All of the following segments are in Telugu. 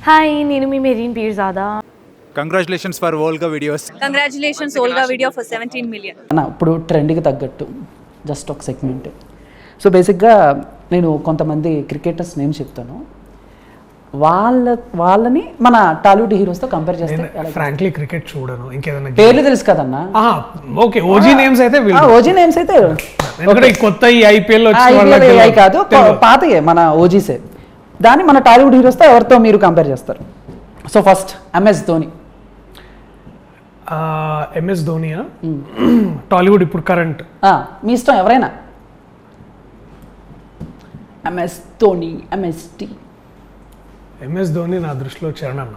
హాయ్ నేను మీ Mehreen Pirzada? Congratulations for cup videos congratulations Volga video for seventeen million అన్న ఇప్పుడు ట్రెండ్కి తగ్గట్టు జస్ట్ ఒక సెగ్మెంట్ సో బేసిక్గా నేను కొంతమంది క్రికెటర్స్ నేమ్ చెప్తాను. వాళ్ళ వాళ్ళని మన టాలీవుడ్ హీరోస్తో కంపేర్ చేస్తే ఫ్రాంక్లీ క్రికెట్ చూడను ఇంకేదైనా పేర్లు తెలుసు కదన్నా? ఓకే ఓజీ నేమ్స్ అయితే ఓజీ నేమ్స్ అయితే కొత్త ఈ ఐపీఎల్ కాదు. పాతయే మన ఓజీసే దాన్ని మన టాలీవుడ్ హీరోస్తో ఎవరితో మీరు కంపేర్ చేస్తారు? So first MS Dhoni. MS ధోనియా? Tollywood ఇప్పుడు కరెంట్ మీ ఇష్టం ఎవరైనా? ఎంఎస్ ధోని ఎంఎస్టి ఎంఎస్ ధోని నా దృష్టిలో చరణ్ అన్న.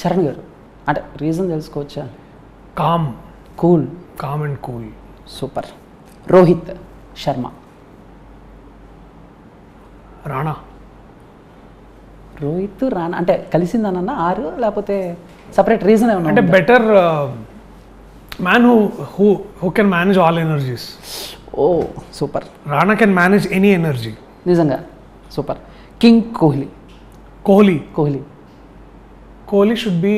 చరణ్ గారు. అంటే రీజన్ తెలుసుకోవచ్చా? Calm cool calm and cool super Rohit Sharma Rana Rohit Rana అంటే కలిసిందనన్నా ఆరు లేకపోతే సపరేట్ రీజన్ ఏమన్నా అంటే? Better man who who who can manage all energies oh super Rana can manage any energy నిజంగా super king Kohli Kohli Kohli Kohli should be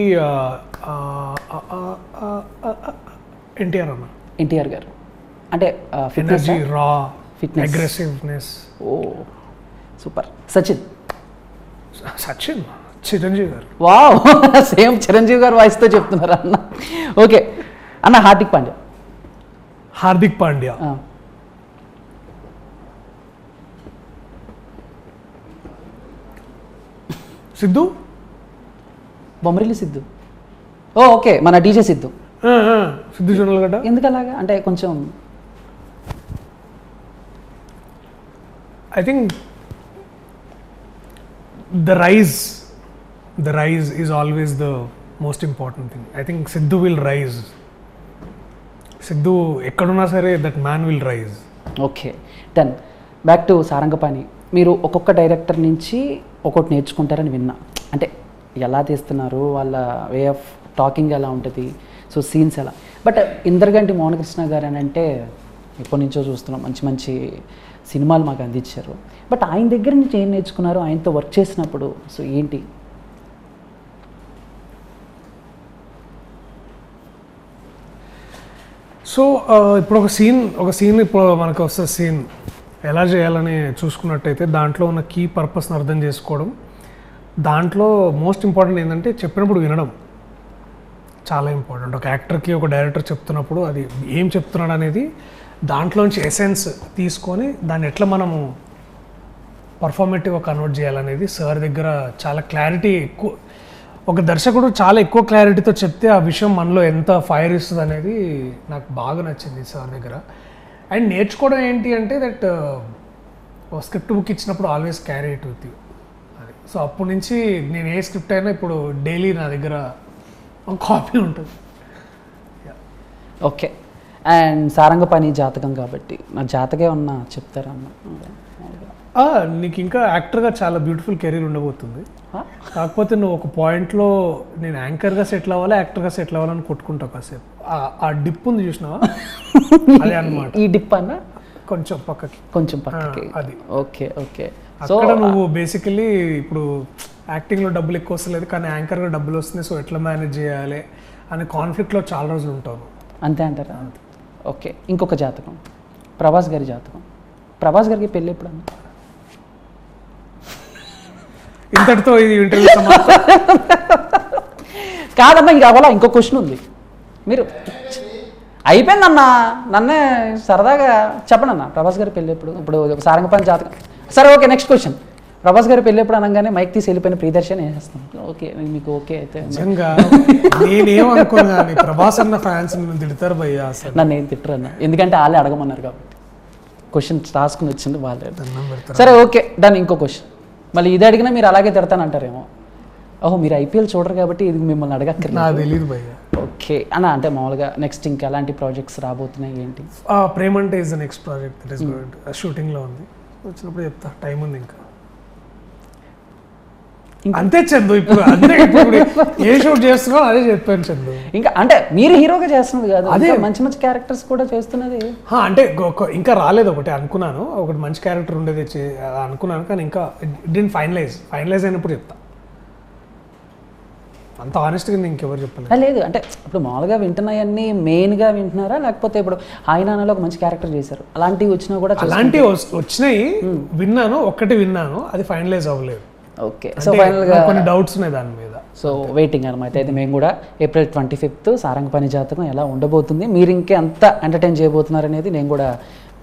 NTR అన్న ఎన్టీఆర్ గారు. అంటే ఫిట్నెస్ ఎనర్జీ రా Fitness. Aggressiveness oh super Sachin Sachin Chiranjeevi garu. Wow. Same Chiranjeevi గారు వాయిస్తో చెప్తున్నారు అన్న. ఓకే. అన్న హార్దిక్ పాండ్యా. హార్దిక్ పాండ్యా. సిద్ధు? బొమ్మరిల్లి సిద్ధు. Oh okay. మన డీజే సిద్ధు. సిద్ధు జొన్నలగడ్డ ఎందుకు అలాగా అంటే కొంచెం I think the rise, the rise is always the most important thing I think Siddhu will rise Siddhu ఎక్కడున్నా సరే that man will rise okay done back to Sarangapani మీరు ఒక్కొక్క డైరెక్టర్ నుంచి ఒక్కొక్కటి నేర్చుకుంటారని విన్నా. అంటే ఎలా తీస్తున్నారు? వాళ్ళ వే ఆఫ్ టాకింగ్ ఎలా ఉంటుంది? సో సీన్స్ ఎలా? బట్ ఇందర్గంటి మోహనకృష్ణ గారు అని అంటే ఎప్పటి నుంచో చూస్తున్నాం. మంచి మంచి సినిమాలు మాకు అందించారు. బట్ ఆయన దగ్గర నుంచి ఏం నేర్చుకున్నారు? ఆయనతో వర్క్ చేసినప్పుడు. సో ఏంటి? సో ఇప్పుడు ఒక సీన్ ఒక సీన్ ఇప్పుడు మనకు వస్తే సీన్. ఎలా చేయాలని చూసుకున్నట్టయితే దాంట్లో ఉన్న కీ పర్పస్ని అర్థం చేసుకోవడం. దాంట్లో మోస్ట్ ఇంపార్టెంట్ ఏంటంటే చెప్పినప్పుడు వినడం. చాలా ఇంపార్టెంట్. ఒక యాక్టర్కి ఒక డైరెక్టర్ చెప్తున్నప్పుడు అది ఏం చెప్తున్నాడు అనేది దాంట్లోంచి ఎసెన్స్ తీసుకొని దాన్ని ఎట్లా మనము పర్ఫార్మేటివ్గా కన్వర్ట్ చేయాలనేది సార్ దగ్గర చాలా క్లారిటీ ఎక్కువ ఒక దర్శకుడు చాలా ఎక్కువ క్లారిటీతో చెప్తే ఆ విషయం మనలో ఎంత ఫైర్ ఇస్తుంది అనేది నాకు బాగా నచ్చింది సార్ దగ్గర. అండ్ నేర్చుకోవడం ఏంటి అంటే దట్ స్క్రిప్ట్ బుక్ ఇచ్చినప్పుడు always carry it with you అది. సో అప్పటి నుంచి నేను ఏ స్క్రిప్ట్ అయినా ఇప్పుడు డైలీ నా దగ్గర ఒక కాపీ ఉంటుంది. ఓకే అండ్ సారంగపాణి జాతకం కాబట్టి. నా జాతకే ఉన్నా చెప్తారా అన్న ఆ, నీకు ఇంకా యాక్టర్గా చాలా బ్యూటిఫుల్ కెరీర్ ఉండబోతుంది. కాకపోతే నువ్వు ఒక పాయింట్లో నేను యాంకర్గా సెటిల్ అవ్వాలి యాక్టర్గా సెటిల్ అవ్వాలని కొట్టుకుంటావు కాసేపు. ఆ- డిప్ ఉంది చూసినావా? అదే అన్నమాట. ఈ డిప్ అన్న? కొంచెం పక్కకి. కొంచెం పక్కకి. అది. Okay okay. సో అక్కడ నువ్వు బేసికలీ ఇప్పుడు యాక్టింగ్లో డబ్బులు ఎక్కువ వస్తలేదు కానీ యాంకర్గా డబ్బులు వస్తున్నాయి సో ఎట్లా మేనేజ్ చేయాలి అనే కాన్ఫ్లిక్ట్లో చాలా రోజులు ఉంటాను అంతే అంటారా? ఓకే ఇంకొక జాతకం. ప్రభాస్ గారి జాతకం. ప్రభాస్ గారికి పెళ్ళి ఎప్పుడు అన్న ఇంతటితో ఇది ఇంటర్వ్యూ కాదమ్మా ఇంకా అవలా ఇంకో క్వశ్చన్ ఉంది. మీరు అయిపోయిందన్న. నన్నే సరదాగా చెప్పండి అన్న ప్రభాస్ గారి పెళ్ళి ఎప్పుడు? ఇప్పుడు సారంగపాని జాతకం. సరే ఓకే నెక్స్ట్ క్వశ్చన్ ప్రభాస్ గారి పెళ్ళి ఎప్పుడు అనగానే మైక్ తీసి వెళ్ళిపోయిన ప్రియదర్శన్ వేసేస్తాం ఓకే మీకు ఓకే అయితే. నిజంగా ప్రభాస్ అన్న ఫ్యాన్స్ నిన్ను తిడతారు భయ్యా అసలు. నన్ను ఏం తిట్టరు అన్న ఎందుకంటే వాళ్ళే అడగమన్నారు కాబట్టి. క్వశ్చన్ రాసుకుని వచ్చింది వాళ్ళే. సరే ఓకే దాన్ని ఇంకో క్వశ్చన్ మళ్ళీ ఇది అడిగినా మీరు అలాగే తిడతానంటారేమో ఓహో మీరు ఐపీఎల్ చూడరు కాబట్టి ఇది మిమ్మల్ని నాకు అడగక్కర్లేదు ఓకే. అన్న అంటే మామూలుగా నెక్స్ట్ ఇంకా ఎలాంటి ప్రాజెక్ట్స్ రాబోతున్నాయి ఏంటి? ఆ, ప్రేమ అంటే is the next project that is going షూటింగ్లో ఉంది. వచ్చినప్పుడు చెప్తా టైం ఉంది ఇంకా. అంతే చందు ఇప్పుడు అంతే ఇప్పుడు ఏ షూట్ చేస్తున్నావు అదే చెప్పాను చందు. ఇంకా అంటే మీరు హీరోగా చేస్తున్నది కాదు అదే. మంచి మంచి క్యారెక్టర్స్ కూడా చేస్తున్నది. హా, అంటే గొ- గొ- ఇంకా రాలేదు ఒకటి అనుకున్నాను. ఒకటి మంచి క్యారెక్టర్ ఉండేది అనుకున్నాను కానీ ఇంకా డిన్ ఫైనలైజ్ ఫైనలైజ్ అయినప్పుడు చెప్తా. అంత ఆనెస్ట్గా నేను ఇంకెవరు చెప్పలేదు. లేదు అంటే ఇప్పుడు మామూలుగా వింటున్నాయన్నీ మెయిన్గా వింటున్నారా? లేకపోతే ఇప్పుడు ఆయన ఒక మంచి క్యారెక్టర్ చేశారు. అలాంటివి వచ్చినా కూడా అలాంటివి వచ్చినాయి. విన్నాను ఒక్కటి విన్నాను అది ఫైనలైజ్ అవ్వలేదు. ఓకే సో ఫైనల్గా కొన్ని డౌట్స్ ఉన్నాయి దాని మీద సో వెయిటింగ్ అనమాట అయితే మేము కూడా ఏప్రిల్ ట్వంటీ ఫిఫ్త్ సారంగపాణి జాతకం ఎలా ఉండబోతుంది మీరు ఇంకే ఎంత ఎంటర్టైన్ చేయబోతున్నారు అనేది నేను కూడా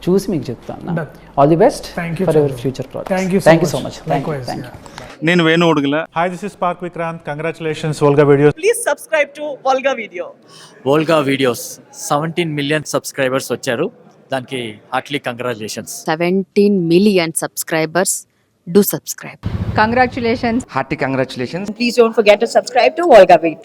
చూసి మీకు చెప్తాను. All the best for your. Future project thank you thank you so much thank you thank you. నేను Venu Udugula Hi, this is Park Vikrant. Congratulations, Volga Videos. please subscribe to Volga Video. Volga videos seventeen million subscribers వచ్చారు దానికి heartly congratulations 17 million subscribers. Do subscribe. Congratulations. Hearty congratulations. Please don't forget to subscribe to Volga Video.